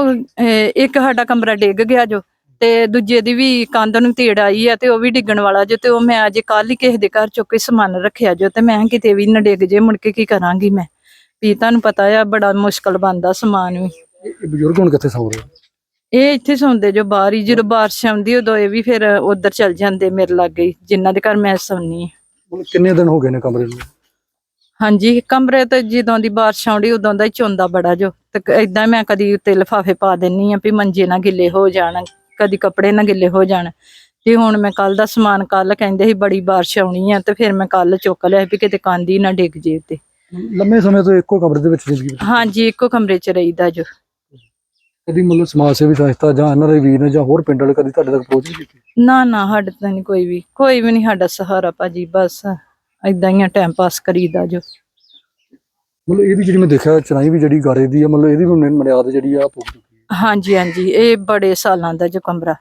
ਉਹ ਅਹ, ਇੱਕ ਸਾਡਾ ਕਮਰਾ ਡਿੱਗ ਗਿਆ ਜੋ ਤੇ ਦੂਜੇ ਦੀ ਵੀ ਕੰਧ ਨੂੰ ਤੀੜ ਆਈ ਆ ਤੇ ਉਹ ਵੀ ਡਿੱਗਣ ਵਾਲਾ ਜੋ ਤੇ ਉਹ ਮੈਂ ਅਜੇ ਕੱਲ ਹੀ ਕਿਸੇ ਦੇ ਘਰ ਚੁੱਕ ਕੇ ਸਮਾਨ ਰੱਖਿਆ ਜੋ ਤੇ ਮੈਂ ਕਿਹਾ ਕਿਤੇ ਵੀ ਨਾ ਡਿੱਗ ਜੇ ਮੁੜ ਕੇ ਕੀ ਕਰਾਂਗੀ ਮੈਂ। ਵੀ ਤੁਹਾਨੂੰ ਪਤਾ ਆ ਬੜਾ ਮੁਸ਼ਕਲ ਬਣਦਾ ਸਮਾਨ ਵੀ। ਇਹ ਇਹ ਬਜ਼ੁਰਗ ਹੁਣ ਕਿੱਥੇ ਸੌ ਰਹੇ ਇਹ ਇੱਥੇ ਸੌਂਦੇ ਜੋ ਬਾਹਰ ਹੀ ਜਦੋਂ ਬਾਰਿਸ਼ ਆਉਂਦੀ ਉਦੋਂ ਇਹ ਵੀ ਫਿਰ ਉਧਰ ਚਲ ਜਾਂਦੇ ਮੇਰੇ ਲਾਗੇ ਹੀ, ਜਿਨ੍ਹਾਂ ਦੇ ਘਰ ਮੈਂ ਹਾਂ। ਮਤਲਬ ਕਿੰਨੇ ਦਿਨ ਹੋ ਗਏ ਨੇ ਕਮਰੇ ਨੂੰ? ਹਾਂਜੀ ਕਮਰੇ ਤੇ ਜਦੋਂ ਦੀ ਬਾਰਿਸ਼ ਆਉਂਦੀ ਉਦੋਂ ਦਾ ਹੀ ਚੋਂਦਾ ਬੜਾ ਜੋ। ਤੇ ਇਦਾਂ ਮੈਂ ਕਦੀ ਉੱਤੇ ਲਿਫਾਫੇ ਪਾ ਦਿੰਨੀ ਆ ਵੀ ਮੰਜੇ ਨਾ ਗਿੱਲੇ ਹੋ ਜਾਣ ਕਦੀ ਕੱਪੜੇ ਨਾ ਗਿੱਲੇ ਹੋ ਜਾਣ। ਤੇ ਹੁਣ ਮੈਂ ਕੱਲ ਦਾ ਸਮਾਨ ਕੱਲ ਕਹਿੰਦੇ ਸੀ ਬੜੀ ਬਾਰਿਸ਼ ਆਉਣੀ ਆ ਤੇ ਫਿਰ ਮੈਂ ਕੱਲ ਚੁੱਕ ਲਿਆ ਵੀ ਕਿਤੇ ਕਾਂਦੀ ਨਾ ਡਿੱਗ ਜੇ ਤੇ। ਲੰਮੇ ਸਮੇਂ ਤੋਂ ਇੱਕੋ ਕਮਰੇ ਦੇ ਵਿੱਚ ਜ਼ਿੰਦਗੀ ਹਾਂਜੀ ਇੱਕੋ ਕਮਰੇ 'ਚ ਰਹੀਦਾ ਜੋ। ਕਦੀ ਮਤਲਬ ਸਮਾਜ ਸੇਵੀ ਸੰਸਥਾ ਜਾਂ ਇਹਨਾਂ ਦੇ ਵੀਰ ਨੇ ਜਾਂ ਹੋਰ ਪਿੰਡ ਵਾਲੇ ਕਦੀ ਤੁਹਾਡੇ ਤੱਕ ਪਹੁੰਚ ਨਹੀਂ ਕੀਤੀ? ਨਾ ਨਾ ਸਾਡੇ ਤਾਂ ਨਹੀਂ ਕੋਈ ਵੀ ਕੋਈ ਵੀ ਨਹੀਂ ਸਾਡਾ ਸਹਾਰਾ ਭਾਜੀ ਬਸ। ਇਦਾਂ ਹੀ ਟਾਈਮ ਪਾਸ ਕਰੀਦਾ ਜੋ। ਮਤਲਬ ਇਹਦੀ ਜਿਹੜੀ ਮੈਂ ਦੇਖਿਆ ਚਨਾਈ ਵੀ ਜਿਹੜੀ ਗਾਰੇ ਦੀ ਆ ਮਤਲਬ ਇਹਦੀ ਵੀ ਮਨਿਆਦ ਜਿਹੜੀ ਆ ਪੁੱਗ ਚੁੱਕੀ ਹੈ ਹਾਂਜੀ ਹਾਂਜੀ ਇਹ ਬੜੇ ਸਾਲਾਂ ਦਾ ਜੋ ਕਮਰਾ।